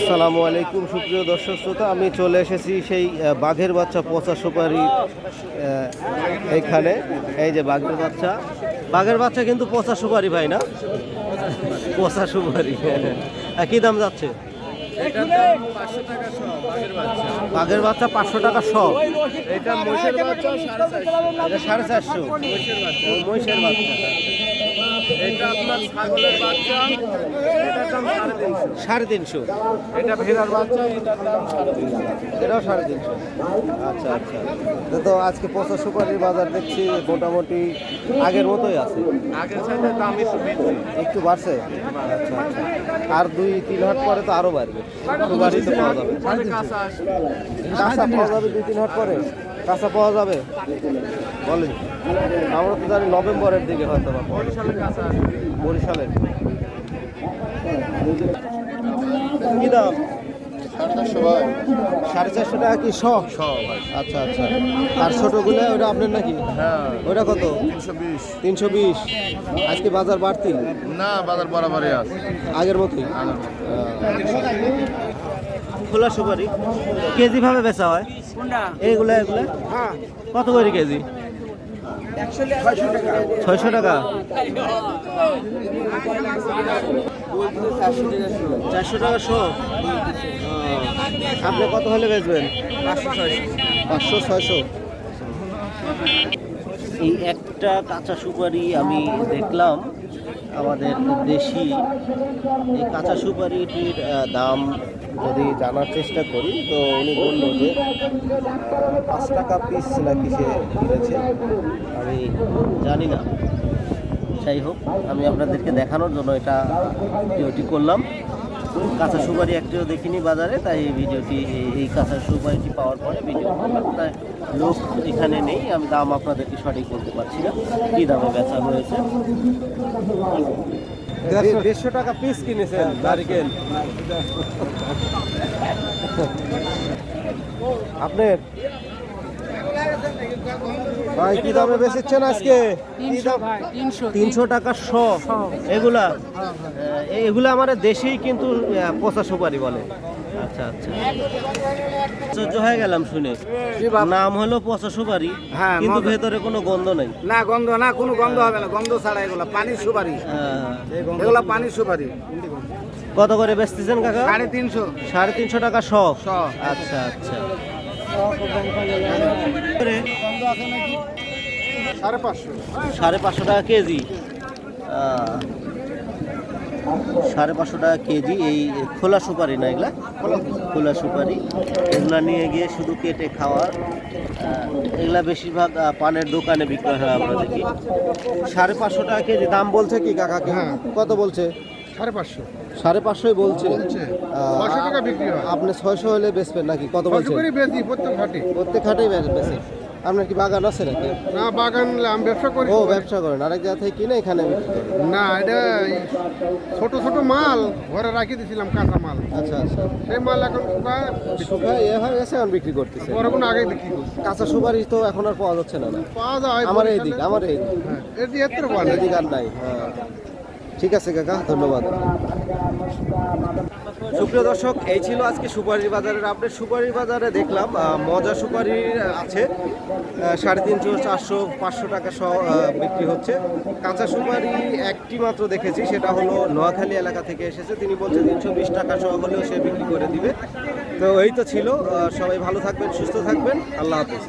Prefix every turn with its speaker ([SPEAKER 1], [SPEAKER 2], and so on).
[SPEAKER 1] আসসালামু আলাইকুম সুপ্রিয় দর্শক শ্রোতা। আমি চলে এসেছি সেই বাঘের বাচ্চা পচা সুপারি এখানে। এই যে বাঘের বাচ্চা। বাঘের বাচ্চা কিন্তু পচা সুপারি ভাই না? পচা সুপারি হ্যাঁ, কি দাম যাচ্ছে?
[SPEAKER 2] বাঘের বাচ্চা
[SPEAKER 1] পাঁচশো টাকা সব
[SPEAKER 2] এটা মহিষের বাচ্চা সাড়ে চারশো। মহিষের বাচ্চা। এটা আপনার ছাগলের বাচ্চা। এটার দাম সাড়ে তিনশো।
[SPEAKER 1] সাড়ে তিনশো।
[SPEAKER 2] এটা ভেড়ার বাচ্চা এটার দাম সাড়ে তিনশো।
[SPEAKER 1] এটাও সাড়ে তিনশো। আচ্ছা আচ্ছা। তো আজকে পচা সুপারির বাজার দেখছি মোটামুটি আগের মতোই আছে।
[SPEAKER 2] আগের সাথে দাম একটু বেশি।
[SPEAKER 1] একটু বাড়ছে? আচ্ছা আচ্ছা। আর দুই তিন হাট পরে তো আরও বাড়বে। পাওয়া যাবে।
[SPEAKER 2] কাঁচা
[SPEAKER 1] পাওয়া যাবে দুই তিন হাট পরে? কাঁচা পাওয়া যাবে? বলেন। আমরা তো জানি নভেম্বরের দিকে হয়তো বা
[SPEAKER 2] বরিশালের।
[SPEAKER 1] কি দাম? সাড়ে চারশো টাকা কি শ আচ্ছা আচ্ছা। আর ছোটগুলো ওটা আপনার নাকি?
[SPEAKER 2] হ্যাঁ।
[SPEAKER 1] ওটা কত?
[SPEAKER 2] তিনশো বিশ।
[SPEAKER 1] তিনশো বিশ। আজকে বাজার বাড়তি?
[SPEAKER 2] না বাজার বরাবরই আছে।
[SPEAKER 1] আগের মতোই? খোলা সুপারি। কেজি ভাবে বেচা হয়। এইগুলা এগুলা? কত করে কেজি? ছয়শো টাকা। চারশো টাকা শো। আপনি কত হলে বেচবেন? পাঁচশো ছয়শো। এই একটা কাঁচা সুপারি আমি দেখলাম। আমাদের দেশি এই কাঁচা সুপারিটির দাম যদি জানার চেষ্টা করি, তো উনি বলল যে পাঁচ টাকা পিস নাকি সে কিনেছে? আমি জানি না। যাই হোক, আমি আপনাদেরকে দেখানোর জন্য এটা ভিডিওটি করলাম। কাঁচা সুপারি একটিও দেখিনি বাজারে, তাই এই ভিডিওটি, এই- কাঁচা সুপারিটি পাওয়ার পরে ভিডিও তাই লোক এখানে নেই। আমি দাম আপনাদেরকে সঠিক বলতে পারছি না। কী দামে বেচা হয়েছে? দেড়শো টাকা পিস কিনেছেন নারিকেল আপনার ভাই কি দামে বেচেছেন আজকে? তিনশো টাকা শ। এগুলা? এগুলো এগুলা আমার দেশেই কিন্তু পচা সুপারি বলে। আচ্ছা আচ্ছা। আশ্চর্য হয়ে গেলাম শুনে। নাম হলো পচা সুপারি
[SPEAKER 3] হ্যাঁ,
[SPEAKER 1] কিন্তু ভেতরে কোনো গন্ধ নেই।
[SPEAKER 3] না গন্ধ না কোনো গন্ধ হবে না। গন্ধ ছাড়া এগুলো পানির সুপারি।
[SPEAKER 1] আহ,
[SPEAKER 3] এগুলো পানির সুপারি।
[SPEAKER 1] কত করে বেচতেছেন কাকা?
[SPEAKER 3] সাড়ে তিনশো।
[SPEAKER 1] সাড়ে তিনশো টাকা শ। আচ্ছা আচ্ছা।
[SPEAKER 3] সাড়ে পাঁচশো।
[SPEAKER 1] সাড়ে পাঁচশো টাকা কেজি। সাড়ে পাঁচশো টাকা কেজি এই খোলা সুপারি না এগুলা? খোলা সুপারি। এগুলা নিয়ে গিয়ে শুধু কেটে খাওয়ার এগুলা বেশিরভাগ পানের দোকানে বিক্রয় হয় আমরা দেখি। সাড়ে পাঁচশো টাকা কেজি দাম বলছে কি কাকাকে? কত বলছে?
[SPEAKER 3] সাড়ে পাঁচশো।
[SPEAKER 1] সাড়ে পাঁচশোই বলছে।
[SPEAKER 3] বলছে। টাকা বিক্রি
[SPEAKER 1] আপনি ছয়শো হলে বেচবেন নাকি? কত বলছে
[SPEAKER 3] প্রত্যেক ঘাটে
[SPEAKER 1] প্রত্যেক হাটেই বে- বেচে। আপনার কি বাগান আছে নাকি?
[SPEAKER 3] না বাগান আমি ব্যবসা করি।
[SPEAKER 1] ও ব্যবসা করেন। আরেক জায়গা থেকে কিনে এখানে বিক্রি করেন।
[SPEAKER 3] না এটা ছোট ছোট মাল ঘরে রাখি দিয়েছিলাম কাঁচা মাল।
[SPEAKER 1] আচ্ছা আচ্ছা।
[SPEAKER 3] সেই মাল এখন শুকায়
[SPEAKER 1] শুকায় ইয়ে হয়ে গেছে এখন বিক্রি করতেছে
[SPEAKER 3] পরগুলো আগে বিক্রি করছি।
[SPEAKER 1] কাঁচা সুপারি তো এখন আর পাওয়া যাচ্ছে না না?
[SPEAKER 3] পাওয়া যায়
[SPEAKER 1] আমার এই দিক আমার এই দিক।
[SPEAKER 3] হ্যাঁ, দিয়ে এত্তর বলে
[SPEAKER 1] এই দিক আর নাই হ্যাঁ। ঠিক আছে কাকা ধন্যবাদ। সুপ্রিয় দর্শক, এই ছিল আজকে সুপারির বাজারের আপডেট সুপারির বাজারে দেখলাম মজা সুপারি আছে। সাড়ে তিনশো, চারশো, পাঁচশো টাকা সহ বিক্রি হচ্ছে। কাঁচা সুপারি একটি মাত্র দেখেছি, সেটা হলো নোয়াখালী এলাকা থেকে এসেছে। তিনি বলছে তিনশো বিশ টাকা সহ হলেও সে বিক্রি করে দিবে। তো এই তো ছিল সবাই ভালো থাকবেন, সুস্থ থাকবেন। আল্লাহ হাফিজ।